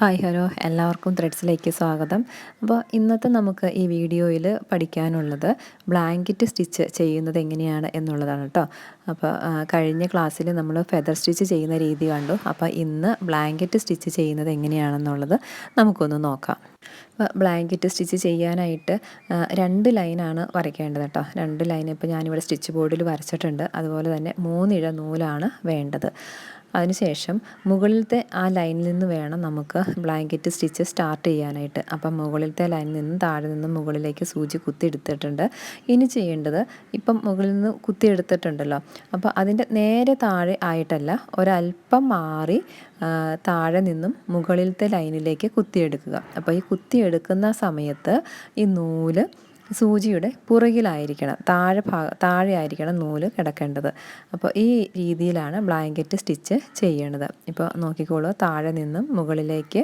Hi hello എല്ലാവർക്കും ത്രെഡ്സിലേക്ക് സ്വാഗതം. അപ്പോൾ ഇന്നത്തെ നമുക്ക് ഈ വീഡിയോയിൽ പഠിക്കാനുള്ളത് ബ്ലാങ്കറ്റ് സ്റ്റിച്ച് ചെയ്യുന്നത് എങ്ങനെയാണ് എന്നുള്ളതാണ് കേട്ടോ അപ്പോൾ കഴിഞ്ഞ ക്ലാസ്സിൽ നമ്മൾ ഫെദർ സ്റ്റിച്ച് ചെയ്യുന്ന രീതി കണ്ടു. അപ്പോൾ ഇന്ന് ബ്ലാങ്കറ്റ് സ്റ്റിച്ച് ചെയ്യുന്നത് എങ്ങനെയാണെന്നുള്ളത് നമുക്കൊന്ന് നോക്കാം. ബ്ലാങ്കറ്റ് സ്റ്റിച്ച് ചെയ്യാനായിട്ട് രണ്ട് ലൈനാണ് വരയ്ക്കേണ്ടത് കേട്ടോ രണ്ട് ലൈൻ ഇപ്പോൾ ഞാനിവിടെ സ്റ്റിച്ച് ബോർഡിൽ വരച്ചിട്ടുണ്ട്. അതുപോലെ തന്നെ മൂന്നിഴ നൂലാണ് വേണ്ടത്. അതിനുശേഷം മുകളിലത്തെ ആ ലൈനിൽ നിന്ന് വേണം നമുക്ക് ബ്ലാങ്കറ്റ് സ്റ്റിച്ച് സ്റ്റാർട്ട് ചെയ്യാനായിട്ട്. അപ്പം മുകളിലത്തെ ലൈനിൽ നിന്ന് താഴെ നിന്ന് മുകളിലേക്ക് സൂചി കുത്തിയെടുത്തിട്ടുണ്ട് ഇനി ചെയ്യേണ്ടത് ഇപ്പം മുകളിൽ നിന്ന് കുത്തിയെടുത്തിട്ടുണ്ടല്ലോ അപ്പോൾ അതിന്റെ നേരെ താഴെ ആയിട്ടല്ല ഒരല്പം മാറി താഴെ നിന്നും മുകളിലത്തെ ലൈനിലേക്ക് കുത്തിയെടുക്കുക. അപ്പോൾ ഈ കുത്തിയെടുക്കുന്ന സമയത്ത് ഈ നൂൽ സൂചിയുടെ പുറകിലായിരിക്കണം. താഴെ ഭാഗ താഴെ ആയിരിക്കണം നൂൽ കിടക്കേണ്ടത്. അപ്പോൾ ഈ രീതിയിലാണ് ബ്ലാങ്കറ്റ് സ്റ്റിച്ച് ചെയ്യേണ്ടത് ഇപ്പോൾ നോക്കിക്കോളൂ താഴെ നിന്നും മുകളിലേക്ക്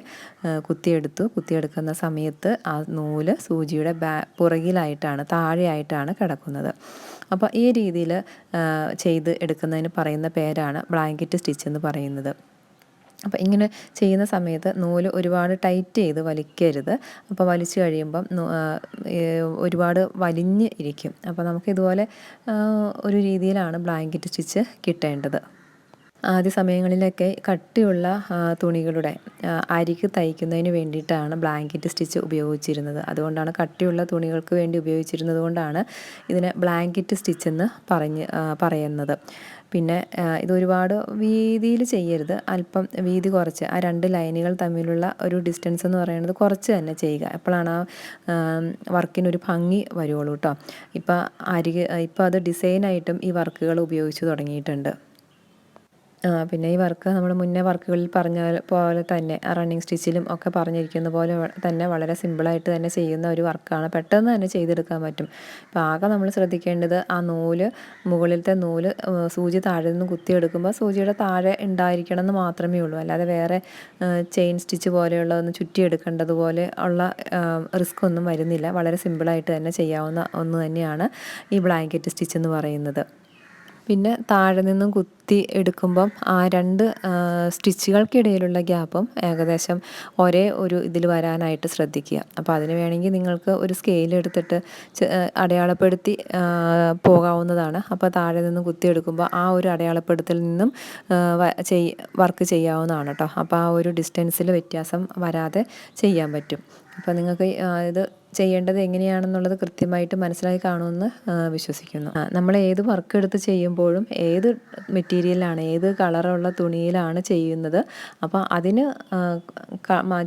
കുത്തിയെടുത്തു. കുത്തിയെടുക്കുന്ന സമയത്ത് ആ നൂൽ സൂചിയുടെ ബാ പുറകിലായിട്ടാണ് താഴെയായിട്ടാണ് കിടക്കുന്നത്. അപ്പോൾ ഈ രീതിയിൽ ചെയ്ത് എടുക്കുന്നതിന് പറയുന്ന പേരാണ് ബ്ലാങ്കറ്റ് സ്റ്റിച്ച് എന്ന് പറയുന്നത്. അപ്പോൾ ഇങ്ങനെ ചെയ്യുന്ന സമയത്ത് നൂൽ ഒരുപാട് ടൈറ്റ് ചെയ്ത് വലിക്കരുത്. അപ്പോൾ വലിച്ചു കഴിയുമ്പം ഒരുപാട് വലിഞ്ഞ് ഇരിക്കും. അപ്പോൾ നമുക്ക് ഇതുപോലെ ഒരു രീതിയിലാണ് ബ്ലാങ്കറ്റ് സ്റ്റിച്ച് കിട്ടേണ്ടത്. ആദ്യ സമയങ്ങളിലൊക്കെ കട്ടിയുള്ള തുണികളുടെ അരിക്ക് തയ്ക്കുന്നതിന് വേണ്ടിയിട്ടാണ് ബ്ലാങ്കറ്റ് സ്റ്റിച്ച് ഉപയോഗിച്ചിരുന്നത്. അതുകൊണ്ടാണ് കട്ടിയുള്ള തുണികൾക്ക് വേണ്ടി ഉപയോഗിച്ചിരുന്നത് കൊണ്ടാണ് ഇതിനെ ബ്ലാങ്കറ്റ് സ്റ്റിച്ച് എന്ന് പറഞ്ഞ് പറയുന്നത്. പിന്നെ ഇതൊരുപാട് വീതിയിൽ ചെയ്യരുത്. അല്പം വീതി കുറച്ച്. ആ രണ്ട് ലൈനുകൾ തമ്മിലുള്ള ഒരു ഡിസ്റ്റൻസ് എന്ന് പറയുന്നത് കുറച്ച് തന്നെ ചെയ്യുക. എപ്പോഴാണ് ആ വർക്കിനൊരു ഭംഗി വരുള്ളൂ കേട്ടോ ഇപ്പം അരികെ ഇപ്പോൾ അത് ഡിസൈനായിട്ടും ഈ വർക്കുകൾ ഉപയോഗിച്ച് തുടങ്ങിയിട്ടുണ്ട്. പിന്നെ ഈ വർക്ക് നമ്മൾ മുന്നേ വർക്കുകളിൽ പറഞ്ഞ പോലെ തന്നെ റണ്ണിങ് സ്റ്റിച്ചിലും ഒക്കെ പറഞ്ഞിരിക്കുന്ന പോലെ തന്നെ വളരെ സിമ്പിളായിട്ട് തന്നെ ചെയ്യുന്ന ഒരു വർക്കാണ്. പെട്ടെന്ന് തന്നെ ചെയ്തെടുക്കാൻ പറ്റും. അപ്പോൾ ആകെ നമ്മൾ ശ്രദ്ധിക്കേണ്ടത് ആ നൂൽ മുകളിലത്തെ നൂൽ സൂചി താഴെ നിന്ന് കുത്തിയെടുക്കുമ്പോൾ സൂചിയുടെ താഴെ ഉണ്ടായിരിക്കണം എന്ന് മാത്രമേ ഉള്ളൂ. അല്ലാതെ വേറെ ചെയിൻ സ്റ്റിച്ച് പോലെയുള്ളതൊന്നും ചുറ്റിയെടുക്കേണ്ടതുപോലെ ഉള്ള റിസ്ക് ഒന്നും വരുന്നില്ല. വളരെ സിമ്പിളായിട്ട് തന്നെ ചെയ്യാവുന്ന ഒന്ന് തന്നെയാണ് ഈ ബ്ലാങ്കറ്റ് സ്റ്റിച്ച് എന്ന് പറയുന്നത്. പിന്നെ താഴെ നിന്നും കുത്തി എടുക്കുമ്പം ആ രണ്ട് സ്റ്റിച്ചുകൾക്കിടയിലുള്ള ഗ്യാപ്പും ഏകദേശം ഒരേ ഒരു ഇതിൽ വരാനായിട്ട് ശ്രദ്ധിക്കുക. അപ്പോൾ അതിന് വേണമെങ്കിൽ നിങ്ങൾക്ക് ഒരു സ്കെയിൽ എടുത്തിട്ട് അടയാളപ്പെടുത്തി പോകാവുന്നതാണ്. അപ്പോൾ താഴെ നിന്ന് കുത്തി എടുക്കുമ്പോൾ ആ ഒരു അടയാളപ്പെടുത്തിൽ നിന്നും ചെയ് വർക്ക് ചെയ്യാവുന്നതാണ് കേട്ടോ അപ്പോൾ ആ ഒരു ഡിസ്റ്റൻസിൽ വ്യത്യാസം വരാതെ ചെയ്യാൻ പറ്റും. അപ്പോൾ നിങ്ങൾക്ക് ഇത് ചെയ്യേണ്ടത് എങ്ങനെയാണെന്നുള്ളത് കൃത്യമായിട്ട് മനസ്സിലായി കാണുമെന്ന് വിശ്വസിക്കുന്നു. നമ്മൾ ഏത് വർക്ക് എടുത്ത് ചെയ്യുമ്പോഴും ഏത് മെറ്റീരിയലാണ് ഏത് കളറുള്ള തുണിയിലാണ് ചെയ്യുന്നത് അപ്പോൾ അതിന്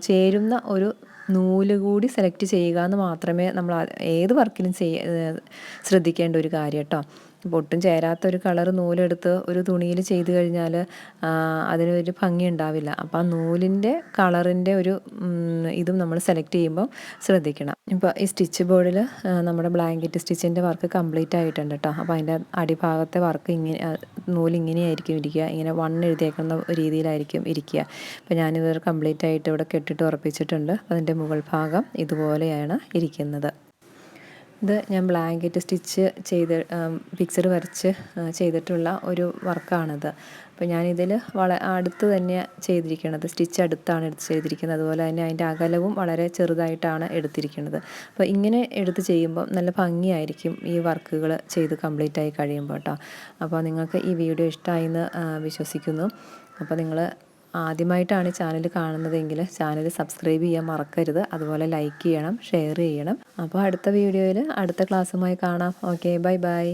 ചേരുന്ന ഒരു നൂൽ കൂടി സെലക്ട് ചെയ്യുക എന്ന് മാത്രമേ നമ്മൾ ഏത് വർക്കിലും ചെയ്യ ശ്രദ്ധിക്കേണ്ട ഒരു കാര്യം കേട്ടോ ഒട്ടും ചേരാത്ത ഒരു കളർ നൂലെടുത്ത് ഒരു തുണിയിൽ ചെയ്ത് കഴിഞ്ഞാൽ അതിനൊരു ഭംഗി ഉണ്ടാവില്ല. അപ്പോൾ ആ നൂലിന്റെ കളറിന്റെ ഒരു ഇതും നമ്മൾ സെലക്ട് ചെയ്യുമ്പോൾ ശ്രദ്ധിക്കണം. ഇപ്പോൾ ഈ സ്റ്റിച്ച് ബോർഡിൽ നമ്മുടെ ബ്ലാങ്കറ്റ് സ്റ്റിച്ചിന്റെ വർക്ക് കംപ്ലീറ്റ് ആയിട്ടുണ്ട് കേട്ടോ. അപ്പോൾ അതിന്റെ അടിഭാഗത്തെ വർക്ക് ഇങ്ങനെ നൂൽ ഇങ്ങനെയായിരിക്കും ഇരിക്കുക. ഇങ്ങനെ വൺ എഴുതിയേക്കുന്ന രീതിയിലായിരിക്കും ഇരിക്കുക. അപ്പോൾ ഞാനിത് കംപ്ലീറ്റ് ആയിട്ട് ഇവിടെ കെട്ടിട്ട് ഉറപ്പിച്ചിട്ടുണ്ട്. അതിന്റെ മുകൾ ഭാഗം ഇതുപോലെയാണ് ഇരിക്കുന്നത്. ഇത് ഞാൻ ബ്ലാങ്കറ്റ് സ്റ്റിച്ച് ചെയ്ത് പിക്ചർ വരച്ച് ചെയ്തിട്ടുള്ള ഒരു വർക്കാണിത്. അപ്പോൾ ഞാനിതിൽ വള അടുത്ത് തന്നെ ചെയ്തിരിക്കുന്നത് സ്റ്റിച്ച് അടുത്താണ് എടുത്ത് ചെയ്തിരിക്കുന്നത്. അതുപോലെ തന്നെ അതിന്റെ അകലവും വളരെ ചെറുതായിട്ടാണ് എടുത്തിരിക്കുന്നത് അപ്പോൾ ഇങ്ങനെ എടുത്ത് ചെയ്യുമ്പോൾ നല്ല ഭംഗിയായിരിക്കും ഈ വർക്കുകൾ ചെയ്ത് കംപ്ലീറ്റ് ആയി കഴിയുമ്പോൾ കേട്ടോ അപ്പോൾ നിങ്ങൾക്ക് ഈ വീഡിയോ ഇഷ്ടമായി എന്ന് വിശ്വസിക്കുന്നു. അപ്പോൾ നിങ്ങൾ ആദ്യമായിട്ടാണ് ചാനൽ കാണുന്നതെങ്കിൽ ചാനൽ സബ്സ്ക്രൈബ് ചെയ്യാൻ മറക്കരുത്. അതുപോലെ ലൈക്ക് ചെയ്യണം ഷെയർ ചെയ്യണം. അപ്പോൾ അടുത്ത വീഡിയോയിൽ അടുത്ത ക്ലാസ്സുമായി കാണാം. Okay bye bye